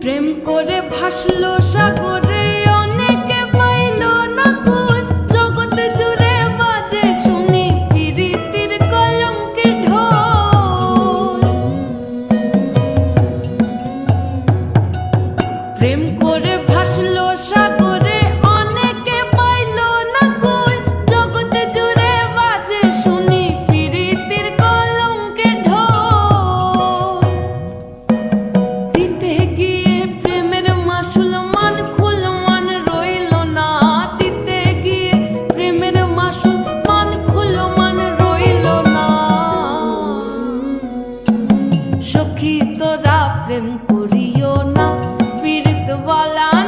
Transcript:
প্রেম করে ভাসলো সাগরে তোরা প্রেম করিও না পীড়িত বলা